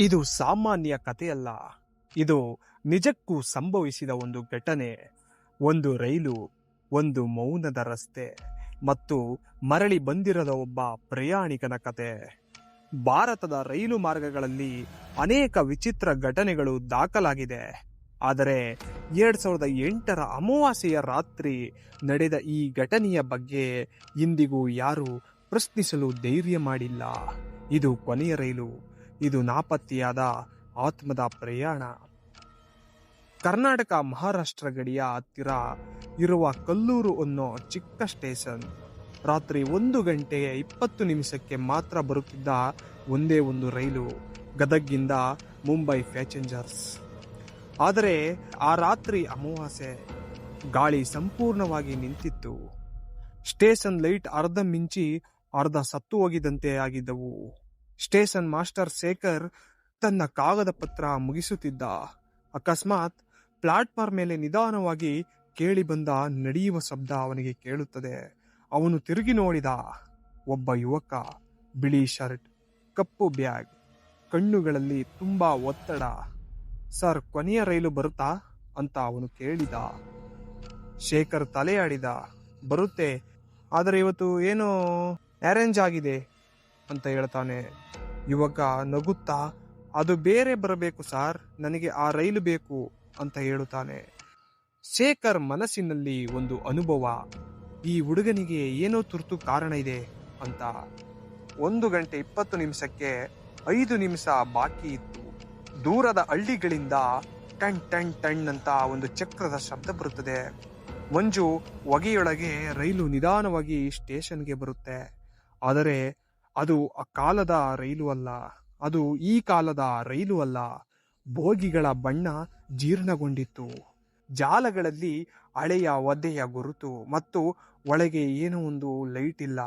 ಇದು ಸಾಮಾನ್ಯ ಕಥೆಯಲ್ಲ. ಇದು ನಿಜಕ್ಕೂ ಸಂಭವಿಸಿದ ಒಂದು ಘಟನೆ. ಒಂದು ರೈಲು, ಒಂದು ಮೌನದ ರಸ್ತೆ ಮತ್ತು ಮರಳಿ ಬಂದಿರದ ಒಬ್ಬ ಪ್ರಯಾಣಿಕನ ಕತೆ. ಭಾರತದ ರೈಲು ಮಾರ್ಗಗಳಲ್ಲಿ ಅನೇಕ ವಿಚಿತ್ರ ಘಟನೆಗಳು ದಾಖಲಾಗಿದೆ. ಆದರೆ ಎರಡ್ ಸಾವಿರದ ಎಂಟರ ಅಮಾವಾಸ್ಯೆಯ ರಾತ್ರಿ ನಡೆದ ಈ ಘಟನೆಯ ಬಗ್ಗೆ ಇಂದಿಗೂ ಯಾರು ಪ್ರಶ್ನಿಸಲು ಧೈರ್ಯ ಮಾಡಿಲ್ಲ. ಇದು ಕೊನೆಯ ರೈಲು. ಇದು ನಾಪತ್ತೆಯಾದ ಆತ್ಮದ ಪ್ರಯಾಣ. ಕರ್ನಾಟಕ ಮಹಾರಾಷ್ಟ್ರ ಗಡಿಯ ಹತ್ತಿರ ಇರುವ ಕಲ್ಲೂರು ಅನ್ನೋ ಚಿಕ್ಕ ಸ್ಟೇಷನ್. ರಾತ್ರಿ ಒಂದು ಗಂಟೆ ಇಪ್ಪತ್ತು ನಿಮಿಷಕ್ಕೆ ಮಾತ್ರ ಬರುತ್ತಿದ್ದ ಒಂದೇ ಒಂದು ರೈಲು ಗದಗಿಂದ ಮುಂಬೈ ಪ್ಯಾಸೆಂಜರ್ಸ್. ಆದರೆ ಆ ರಾತ್ರಿ ಅಮಾವಾಸ್ಯೆ, ಗಾಳಿ ಸಂಪೂರ್ಣವಾಗಿ ನಿಂತಿತ್ತು. ಸ್ಟೇಷನ್ ಲೈಟ್ ಅರ್ಧ ಮಿಂಚಿ ಅರ್ಧ ಸತ್ತು ಹೋಗಿದಂತೆ ಆಗಿದ್ದವು. ಸ್ಟೇಷನ್ ಮಾಸ್ಟರ್ ಶೇಖರ್ ತನ್ನ ಕಾಗದ ಪತ್ರ ಮುಗಿಸುತ್ತಿದ್ದ. ಅಕಸ್ಮಾತ್ ಪ್ಲಾಟ್ಫಾರ್ಮ್ ಮೇಲೆ ನಿಧಾನವಾಗಿ ಕೇಳಿ ಬಂದ ನಡೆಯುವ ಶಬ್ದ ಅವನಿಗೆ ಕೇಳುತ್ತದೆ. ಅವನು ತಿರುಗಿ ನೋಡಿದ ಒಬ್ಬ ಯುವಕ, ಬಿಳಿ ಶರ್ಟ್, ಕಪ್ಪು ಬ್ಯಾಗ್, ಕಣ್ಣುಗಳಲ್ಲಿ ತುಂಬಾ ಒತ್ತಡ. ಸರ್, ಕೊನೆಯ ರೈಲು ಬರುತ್ತಾ? ಅಂತ ಅವನು ಕೇಳಿದ. ಶೇಖರ್ ತಲೆಯಾಡಿದ. ಬರುತ್ತೆ. ಆದರೆ ಇವತ್ತು ಏನೋ ಅರೇಂಜ್ ಆಗಿದೆ. ಅಂತ ಹೇಳ್ತಾನೆ. ಯುವಕ ನಗುತ್ತಾ, ಅದು ಬೇರೆ ಬರಬೇಕು ಸಾರ್, ನನಗೆ ಆ ರೈಲು ಬೇಕು ಅಂತ ಹೇಳುತ್ತಾನೆ. ಶೇಖರ್ ಮನಸ್ಸಿನಲ್ಲಿ ಒಂದು ಅನುಭವ, ಈ ಹುಡುಗನಿಗೆ ಏನೋ ತುರ್ತು ಕಾರಣ ಇದೆ ಅಂತ. ಒಂದು ಗಂಟೆ ಇಪ್ಪತ್ತು ನಿಮಿಷಕ್ಕೆ ಐದು ನಿಮಿಷ ಬಾಕಿ ಇತ್ತು. ದೂರದ ಹಳ್ಳಿಗಳಿಂದ ಟಣ್ ಟಣ್ ಟಣ್ ಅಂತ ಒಂದು ಚಕ್ರದ ಶಬ್ದ ಬರುತ್ತದೆ. ಮಂಜು ಹೊಗೆಯೊಳಗೆ ರೈಲು ನಿಧಾನವಾಗಿ ಸ್ಟೇಷನ್ಗೆ ಬರುತ್ತೆ. ಆದರೆ ಅದು ಆ ಕಾಲದ ರೈಲು ಅಲ್ಲ, ಅದು ಈ ಕಾಲದ ರೈಲು ಅಲ್ಲ. ಬೋಗಿಗಳ ಬಣ್ಣ ಜೀರ್ಣಗೊಂಡಿತ್ತು. ಜಾಲಗಳಲ್ಲಿ ಹಳೆಯ ಒದ್ದೆಯ ಗುರುತು ಮತ್ತು ಒಳಗೆ ಏನೋ ಒಂದು ಲೈಟ್ ಇಲ್ಲ.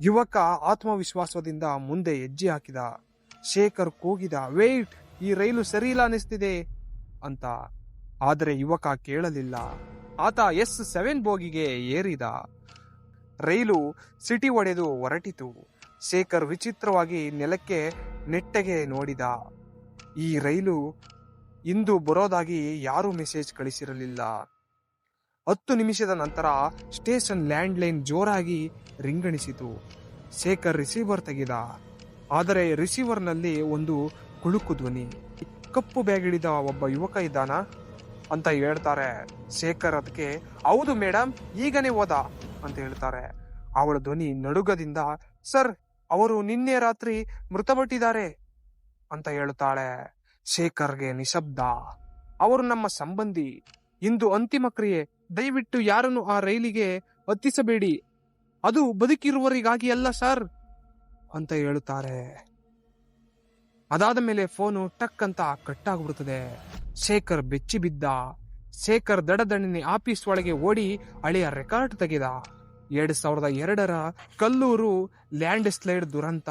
ಯುವಕ ಆತ್ಮವಿಶ್ವಾಸದಿಂದ ಮುಂದೆ ಹೆಜ್ಜೆ ಹಾಕಿದ. ಶೇಖರ್ ಕೂಗಿದ ವೇಟ್ ಈ ರೈಲು ಸರಿಯಿಲ್ಲ ಅನಿಸ್ತಿದೆ ಅಂತ. ಆದರೆ ಯುವಕ ಕೇಳಲಿಲ್ಲ. ಆತ ಎಸ್ ಸೆವೆನ್ ಬೋಗಿಗೆ ಏರಿದ. ರೈಲು ಸಿಟಿ ಒಡೆದು ಹೊರಟಿತು. ಶೇಖರ್ ವಿಚಿತ್ರವಾಗಿ ನೆಲಕ್ಕೆ ನೆಟ್ಟಗೆ ನೋಡಿದ. ಈ ರೈಲು ಇಂದು ಬರೋದಾಗಿ ಯಾರೂ ಮೆಸೇಜ್ ಕಳಿಸಿರಲಿಲ್ಲ. ಹತ್ತು ನಿಮಿಷದ ನಂತರ ಸ್ಟೇಷನ್ ಲ್ಯಾಂಡ್ಲೈನ್ ಜೋರಾಗಿ ರಿಂಗಣಿಸಿತು. ಶೇಖರ್ ರಿಸೀವರ್ ತೆಗೆದ. ಆದರೆ ರಿಸೀವರ್ನಲ್ಲಿ ಒಂದು ಕುಳುಕು ಧ್ವನಿ. ಕಪ್ಪು ಬ್ಯಾಗ್ ಹಿಡಿದ ಒಬ್ಬ ಯುವಕ ಇದ್ದಾನ? ಅಂತ ಹೇಳ್ತಾರೆ ಶೇಖರ್ ಅದಕ್ಕೆ, ಹೌದು ಮೇಡಮ್ ಈಗನೇ ಹೋದ. ಅಂತ ಹೇಳ್ತಾರೆ. ಅವಳ ಧ್ವನಿ ನಡುಗದಿಂದ, ಸರ್, ಅವರು ನಿನ್ನೆ ರಾತ್ರಿ ಮೃತಪಟ್ಟಿದ್ದಾರೆ ಅಂತ ಹೇಳುತ್ತಾಳೆ ಶೇಖರ್ಗೆ ನಿಶಬ್ದ. ಅವರು ನಮ್ಮ ಸಂಬಂಧಿ. ಇಂದು ಅಂತಿಮ ಕ್ರಿಯೆ. ದಯವಿಟ್ಟು ಯಾರನ್ನು ಆ ರೈಲಿಗೆ ಹತ್ತಿಸಬೇಡಿ ಅದು ಬದುಕಿರುವವರಿಗಾಗಿ ಅಲ್ಲ, ಸರ್ ಅಂತ ಹೇಳುತ್ತಾರೆ. ಅದಾದ ಮೇಲೆ ಫೋನು ಟಕ್ ಅಂತ ಕಟ್ ಆಗ್ಬಿಡುತ್ತದೆ ಶೇಖರ್ ಬೆಚ್ಚಿ ಬಿದ್ದ ಶೇಖರ್ ದಡದಣ್ಣನೆ ಆಫೀಸ್ ಒಳಗೆ ಓಡಿ ಹಳೆಯ ರೆಕಾರ್ಡ್ ತೆಗೆದ. ಎರಡ್ ಸಾವಿರದ ಎರಡರ ಕಲ್ಲೂರು ಲ್ಯಾಂಡ್ ಸ್ಲೈಡ್ ದುರಂತ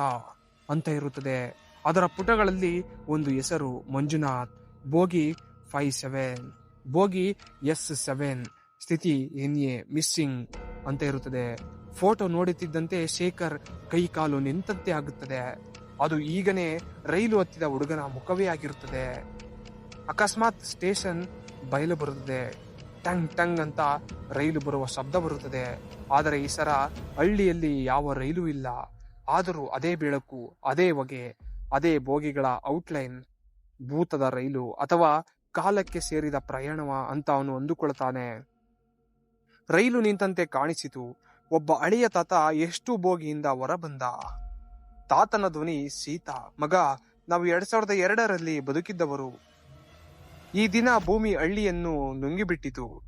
ಅಂತ ಇರುತ್ತದೆ. ಅದರ ಪುಟಗಳಲ್ಲಿ ಒಂದು ಹೆಸರು, Manjunath. Bogie five seven. Bogie S seven. ಸ್ಥಿತಿ ಎನ್ ಎ ಮಿಸ್ಸಿಂಗ್ ಅಂತ ಇರುತ್ತದೆ. ಫೋಟೋ ನೋಡುತ್ತಿದ್ದಂತೆ ಶೇಖರ್ ಕೈ ಕಾಲು ನಿಂತಂತೆ ಆಗುತ್ತದೆ. ಅದು ಈಗನೇ ರೈಲು ಹತ್ತಿದ ಹುಡುಗನ ಮುಖವೇ ಆಗಿರುತ್ತದೆ. ಅಕಸ್ಮಾತ್ ಸ್ಟೇಷನ್ ಬಯಲು ಬರುತ್ತದೆ. ಟಂಗ್ ಟಂಗ್ ಅಂತ ರೈಲು ಬರುವ ಶಬ್ದ ಬರುತ್ತದೆ. ಆದರೆ ಈ ಸರ ಹಳ್ಳಿಯಲ್ಲಿ ಯಾವ ರೈಲು ಇಲ್ಲ. ಆದರೂ ಅದೇ ಬೆಳಕು, ಅದೇ ಹೊಗೆ, ಅದೇ ಬೋಗಿಗಳ ಔಟ್ಲೈನ್ ಭೂತದ ರೈಲು ಅಥವಾ ಕಾಲಕ್ಕೆ ಸೇರಿದ ಪ್ರಯಾಣವ ಅಂತ ಅವನು ಅಂದುಕೊಳ್ತಾನೆ. ರೈಲು ನಿಂತಂತೆ ಕಾಣಿಸಿತು. ಒಬ್ಬ ಅಳಿಯ ತಾತ ಎಷ್ಟು ಬೋಗಿಯಿಂದ ಹೊರಬಂದ. ತಾತನ ಧ್ವನಿ, ಸೀತಾ, ಮಗ, ನಾವು ಎರಡ್ ಸಾವಿರದ ಎರಡರಲ್ಲಿ ಬದುಕಿದ್ದವರು. ಈ ದಿನ ಭೂಮಿ ಹಳ್ಳಿಯನ್ನು ನುಂಗಿಬಿಟ್ಟಿತು.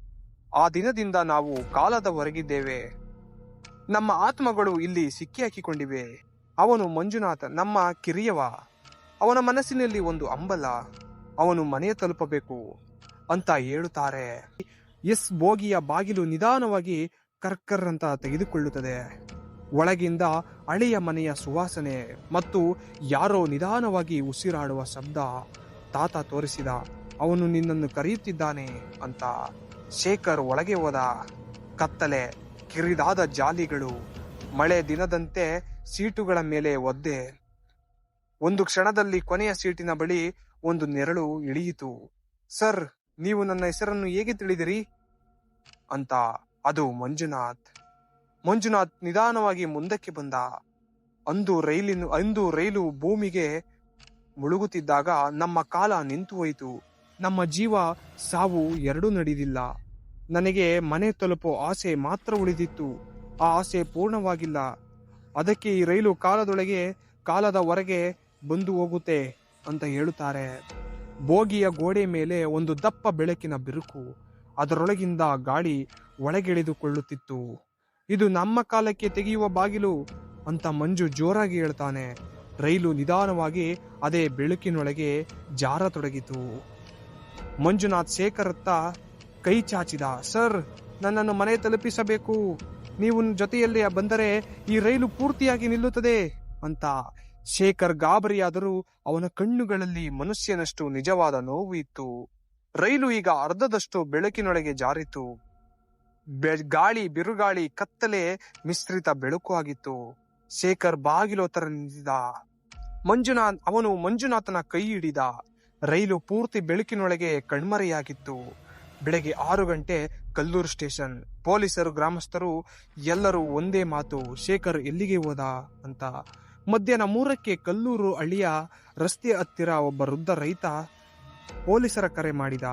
ಆ ದಿನದಿಂದ ನಾವು ಕಾಲದ ಹೊರಗಿದ್ದೇವೆ. ನಮ್ಮ ಆತ್ಮಗಳು ಇಲ್ಲಿ ಸಿಕ್ಕಿ ಹಾಕಿಕೊಂಡಿವೆ ಅವನು ಮಂಜುನಾಥ, ನಮ್ಮ ಕಿರಿಯವ. ಅವನ ಮನಸ್ಸಿನಲ್ಲಿ ಒಂದು ಅಂಬಲ. ಅವನು ಮನೆಯ ತಲುಪಬೇಕು ಅಂತ ಹೇಳುತ್ತಾರೆ. ಎಸ್ ಬೋಗಿಯ ಬಾಗಿಲು ನಿಧಾನವಾಗಿ ಕರ್ಕರ್ ಅಂತ ತೆಗೆದುಕೊಳ್ಳುತ್ತದೆ. ಒಳಗಿಂದ ಹಳೆಯ ಮನೆಯ ಸುವಾಸನೆ ಮತ್ತು ಯಾರೋ ನಿಧಾನವಾಗಿ ಉಸಿರಾಡುವ ಶಬ್ದ ತಾತ ತೋರಿಸಿದ. ಅವನು ನಿನ್ನನ್ನು ಕರೆಯುತ್ತಿದ್ದಾನೆ ಅಂತ ಶೇಖರ್ ಒಳಗೆ ಹೋದ. ಕತ್ತಲೆ ಕಿರಿದಾದ ಜಾಲಿಗಳು ಮಳೆ ದಿನದಂತೆ ಸೀಟುಗಳ ಮೇಲೆ ಒದ್ದೆ. ಒಂದು ಕ್ಷಣದಲ್ಲಿ ಕೊನೆಯ ಸೀಟಿನ ಬಳಿ ಒಂದು ನೆರಳು ಇಳಿಯಿತು. ಸರ್, ನೀವು ನನ್ನ ಹೆಸರನ್ನು ಹೇಗೆ ತಿಳಿದಿರಿ? ಅಂತ. ಅದು ಮಂಜುನಾಥ್. ಮಂಜುನಾಥ್ ನಿಧಾನವಾಗಿ ಮುಂದಕ್ಕೆ ಬಂದ. ಅಂದು ರೈಲಿನ, ಅಂದು ರೈಲು ಭೂಮಿಗೆ ಮುಳುಗುತ್ತಿದ್ದಾಗ ನಮ್ಮ ಕಾಲ ನಿಂತು ಹೋಯಿತು ನಮ್ಮ ಜೀವ ಸಾವು ಎರಡೂ ನಡೆದಿಲ್ಲ. ನನಗೆ ಮನೆ ತಲುಪೋ ಆಸೆ ಮಾತ್ರ ಉಳಿದಿತ್ತು. ಆ ಆಸೆ ಪೂರ್ಣವಾಗಿಲ್ಲ. ಅದಕ್ಕೆ ಈ ರೈಲು ಕಾಲದೊಳಗೆ, ಕಾಲದ ಹೊರಗೆ ಬಂದು ಹೋಗುತ್ತೆ ಅಂತ ಹೇಳುತ್ತಾರೆ. ಬೋಗಿಯ ಗೋಡೆ ಮೇಲೆ ಒಂದು ದಪ್ಪ ಬೆಳಕಿನ ಬಿರುಕು. ಅದರೊಳಗಿಂದ ಗಾಳಿ ಒಳಗೆಳೆದುಕೊಳ್ಳುತ್ತಿತ್ತು. ಇದು ನಮ್ಮ ಕಾಲಕ್ಕೆ ತೆಗೆಯುವ ಬಾಗಿಲು ಅಂತ ಮಂಜು ಜೋರಾಗಿ ಹೇಳ್ತಾನೆ. ರೈಲು ನಿಧಾನವಾಗಿ ಅದೇ ಬೆಳಕಿನೊಳಗೆ ಜಾರತೊಡಗಿತು. ಮಂಜುನಾಥ್ ಶೇಖರತ್ತ ಕೈ ಚಾಚಿದ, ಸರ್, ನನ್ನನ್ನು ಮನೆ ತಲುಪಿಸಬೇಕು. ನೀವು ಜೊತೆಯಲ್ಲಿ ಬಂದರೆ ಈ ರೈಲು ಪೂರ್ತಿಯಾಗಿ ನಿಲ್ಲುತ್ತದೆ ಅಂತ ಶೇಖರ್ ಗಾಬರಿಯಾದರೂ ಅವನ ಕಣ್ಣುಗಳಲ್ಲಿ ಮನುಷ್ಯನಷ್ಟು ನಿಜವಾದ ನೋವು ಇತ್ತು ರೈಲು ಈಗ ಅರ್ಧದಷ್ಟು ಬೆಳಕಿನೊಳಗೆ ಜಾರಿತು ಗಾಳಿ, ಬಿರುಗಾಳಿ, ಕತ್ತಲೆ ಮಿಶ್ರಿತ ಬೆಳಕು ಆಗಿತ್ತು. ಶೇಖರ್ ಬಾಗಿಲು ತರ ನಿಂತಿದ ಮಂಜುನಾಥ್, ಅವನು ಮಂಜುನಾಥನ ಕೈ ಹಿಡಿದ. ರೈಲು ಪೂರ್ತಿ ಬೆಳಕಿನೊಳಗೆ ಕಣ್ಮರೆಯಾಗಿತ್ತು. ಬೆಳಗ್ಗೆ ಆರು ಗಂಟೆ ಕಲ್ಲೂರು ಸ್ಟೇಷನ್. ಪೊಲೀಸರು, ಗ್ರಾಮಸ್ಥರು ಎಲ್ಲರೂ ಒಂದೇ ಮಾತು, ಶೇಖರ್ ಎಲ್ಲಿಗೆ ಹೋದ? ಅಂತ. ಮಧ್ಯಾಹ್ನ ಮೂರಕ್ಕೆ ಕಲ್ಲೂರು ಹಳ್ಳಿಯ ರಸ್ತೆ ಹತ್ತಿರ ಒಬ್ಬ ವೃದ್ಧ ರೈತ ಪೊಲೀಸರ ಕರೆ ಮಾಡಿದ.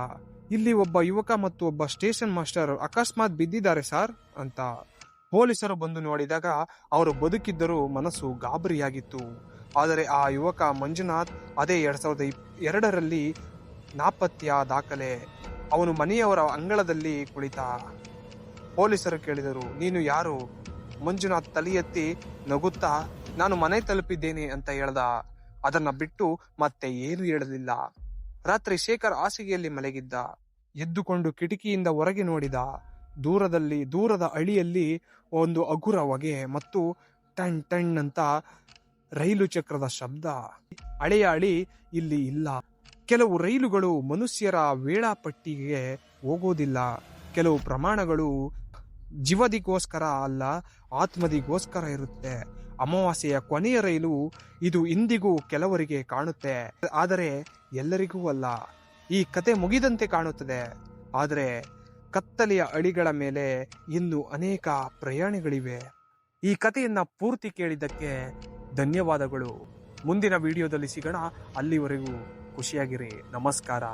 ಇಲ್ಲಿ ಒಬ್ಬ ಯುವಕ ಮತ್ತು ಒಬ್ಬ ಸ್ಟೇಷನ್ ಮಾಸ್ಟರ್ ಅಕಸ್ಮಾತ್ ಬಿದ್ದಿದ್ದಾರೆ ಸರ್ ಅಂತ. ಪೊಲೀಸರು ಬಂದು ನೋಡಿದಾಗ ಅವರು ಬದುಕಿದ್ದರೂ ಮನಸ್ಸು ಗಾಬರಿಯಾಗಿತ್ತು. ಆದರೆ ಆ ಯುವಕ ಮಂಜುನಾಥ್ ಅದೇ ಎರಡು ಸಾವಿರದ ಇಪ್- ಎರಡರಲ್ಲಿ ನಾಪತ್ಯ ದಾಖಲೆ. ಅವನು ಮನೆಯವರ ಅಂಗಳದಲ್ಲಿ ಕುಳಿತ. ಪೊಲೀಸರು ಕೇಳಿದರು, ನೀನು ಯಾರು? ಮಂಜುನಾಥ್ ತಲೆ ಎತ್ತಿ ನಗುತ್ತಾ, ನಾನು ಮನೆ ತಲುಪಿದ್ದೇನೆ ಅಂತ ಹೇಳ್ದ. ಅದನ್ನ ಬಿಟ್ಟು ಮತ್ತೆ ಏನು ಹೇಳಲಿಲ್ಲ. ರಾತ್ರಿ ಶೇಖರ್ ಹಾಸಿಗೆಯಲ್ಲಿ ಮಲಗಿದ್ದ. ಎದ್ದುಕೊಂಡು ಕಿಟಕಿಯಿಂದ ಹೊರಗೆ ನೋಡಿದ. ದೂರದಲ್ಲಿ, ದೂರದ ಅಳಿಯಲ್ಲಿ ಒಂದು ಅಗುರ ಹೊಗೆ ಮತ್ತು ಟಣ್ ಟಣ್ ಅಂತ ರೈಲು ಚಕ್ರದ ಶಬ್ದ. ಹಳೆಯ ಅಳಿ ಇಲ್ಲಿ ಇಲ್ಲ. ಕೆಲವು ರೈಲುಗಳು ಮನುಷ್ಯರ ವೇಳಾಪಟ್ಟಿಗೆ ಹೋಗೋದಿಲ್ಲ. ಕೆಲವು ಪ್ರಮಾಣಗಳು ಜೀವದಿಗೋಸ್ಕರ ಅಲ್ಲ, ಆತ್ಮದಿಗೋಸ್ಕರ ಇರುತ್ತೆ. ಅಮಾವಾಸ್ಯೆಯ ಕೊನೆಯ ರೈಲು ಇದು ಇಂದಿಗೂ ಕೆಲವರಿಗೆ ಕಾಣುತ್ತೆ. ಆದರೆ ಎಲ್ಲರಿಗೂ ಅಲ್ಲ. ಈ ಕತೆ ಮುಗಿದಂತೆ ಕಾಣುತ್ತದೆ. ಆದರೆ ಕತ್ತಲೆಯ ಅಳಿಗಳ ಮೇಲೆ ಇನ್ನು ಅನೇಕ ಪ್ರಯಾಣಿಗಳಿವೆ. ಈ ಕಥೆಯನ್ನ ಪೂರ್ತಿ ಕೇಳಿದ್ದಕ್ಕೆ ಧನ್ಯವಾದಗಳು. ಮುಂದಿನ ವಿಡಿಯೋದಲ್ಲಿ ಸಿಗೋಣ. ಅಲ್ಲಿವರೆಗೂ ಖುಷಿಯಾಗಿರಿ. ನಮಸ್ಕಾರ.